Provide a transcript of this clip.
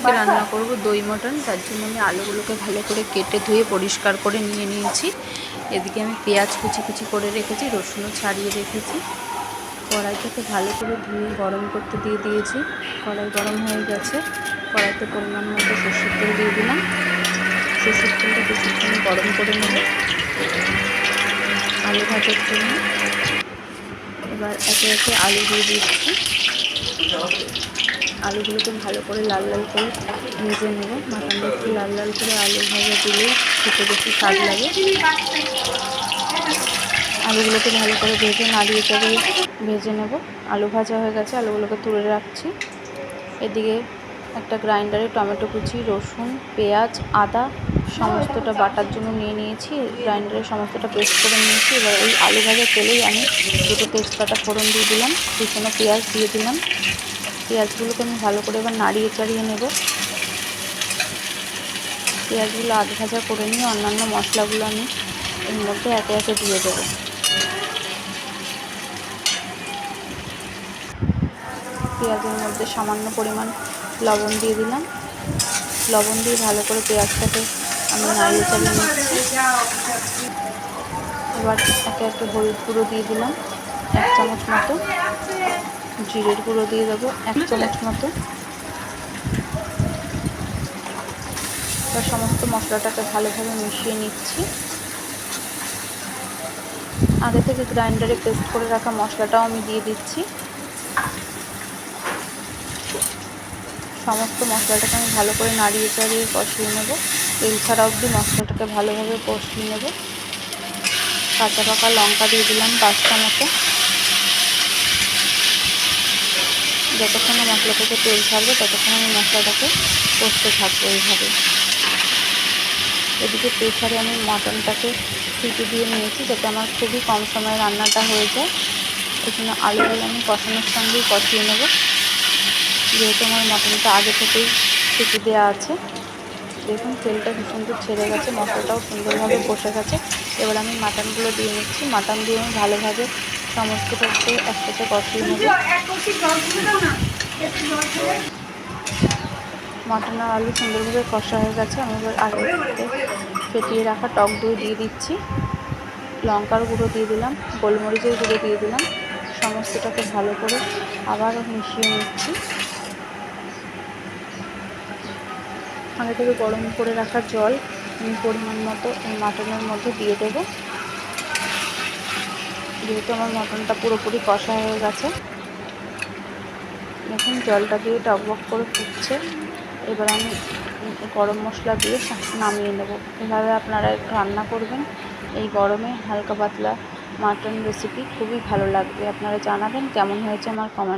আজকে রান্না করব দই মটন, তার জন্য আমি আলুগুলোকে ভালো করে কেটে ধুয়ে পরিষ্কার করে নিয়ে নিয়েছি। এদিকে আমি পেঁয়াজ কুচি কুচি করে রেখেছি, রসুনও ছাড়িয়ে রেখেছি। কড়াইটাকে ভালো করে ধুয়ে গরম করতে দিয়ে দিয়েছি। কড়াই গরম হয়ে গেছে। কড়াইতে পরিমাণ মতো সর্ষের তেল দিয়ে দিলাম। সর্ষের তেলটা কিছুক্ষণ গরম করে নেব। আলু ভাজার জন্য। এবার একে একে আলু দিয়ে দিচ্ছি। আলুগুলোকে ভালো করে লাল লাল করে ভেজে নেব। মাটনটা একটু লাল লাল করে আলু ভাজা দিলে খেতে বেশি স্বাদ লাগে। আলুগুলোকে ভালো করে ভেজে নাড়িয়ে চাড়িয়ে ভেজে নেব। আলু ভাজা হয়ে গেছে, আলুগুলোকে তুলে রাখছি। এদিকে একটা গ্রাইন্ডারে টমেটো কুচি, রসুন, পেঁয়াজ, আদা সমস্তটা বাটার জন্য নিয়ে নিয়েছি। গ্রাইন্ডারে সমস্তটা পেস্ট করে নিয়েছি। এবার ওই আলু ভাজার তেলেই আমি দুটো তেজপাতা ফোড়ন দিয়ে দিলাম। পিছনে পেঁয়াজ দিয়ে দিলাম। পেঁয়াজগুলোকে আমি ভালো করে এবার নাড়িয়ে চাড়িয়ে নেব। পেঁয়াজগুলো আধ ভাজা করে নিয়ে অন্যান্য মশলাগুলো আমি এর মধ্যে একে একে দিয়ে দেবো। পেঁয়াজের মধ্যে সামান্য পরিমাণ লবণ দিয়ে দিলাম। লবণ দিয়ে ভালো করে পেঁয়াজটাকে আমি নাড়িয়ে চালিয়ে নিচ্ছি। এবার একে একে হলুদ গুঁড়ো দিয়ে দিলাম, এক চামচ মতো। জিরের গুঁড়ো দিয়ে দেবো এক চামচ মতো। এবার সমস্ত মশলাটাকে ভালোভাবে মিশিয়ে নিচ্ছি। আগে থেকে গ্রাইন্ডারে পেস্ট করে রাখা মশলাটাও আমি দিয়ে দিচ্ছি। সমস্ত মশলাটাকে আমি ভালো করে নাড়িয়ে চাড়িয়ে কষিয়ে নেব। তেল ছাড়া অবধি মশলাটাকে ভালোভাবে কষিয়ে নেব। কাঁচা পাকা লঙ্কা দিয়ে দিলাম পাঁচটা মতো। যতক্ষণ না মশলা তেল ছাড়বে, ততক্ষণ আমি মশলাটাকে কষতে থাকব এইভাবে। এদিকে প্রেশারে আমি মাটনটাকে সিটি দিয়ে নিয়েছি যাতে আমার খুবই কম সময়ে রান্নাটা হয়ে যায়। জন্য আলুগুলো আমি কষানোর সঙ্গেই কষিয়ে নেব। যেহেতু আমার মাটনটা আগে থেকেই সিটি দেওয়া আছে। দেখুন, তেলটা কি সুন্দর ছেড়ে গেছে, মশলাটাও সুন্দরভাবে বসে গেছে। এবার আমি মাটনগুলো দিয়ে নিচ্ছি। মাটন দিয়ে আমি ভালোভাবে সমস্তটাকে একসাথে কষিয়ে নেব। মাটন আর আলু সুন্দরভাবে কষা হয়ে গেছে। আমি এবার আগে ফেটিয়ে রাখা টক দই দিয়ে দিচ্ছি। লঙ্কার গুঁড়ো দিয়ে দিলাম গোলমরিচের গুঁড়ো দিয়ে দিলাম। সমস্তটাকে ভালো করে আবার মিশিয়ে নিচ্ছি। আগে থেকে গরম করে রাখা জল আমি পরিমাণ মতো এই মাটনের মধ্যে দিয়ে দেবো। যেহেতু আমার মটনটা পুরোপুরি কষা হয়ে গেছে। দেখুন, জলটা দিয়ে টকবক করে ফুটছে। এবার আমি গরম মশলা দিয়ে নামিয়ে নেব। এভাবে আপনারা একটু রান্না করবেন। এই গরমে হালকা পাতলা মাটন রেসিপি খুবই ভালো লাগবে। আপনারা জানাবেন কেমন হয়েছে আমার কমেন্ট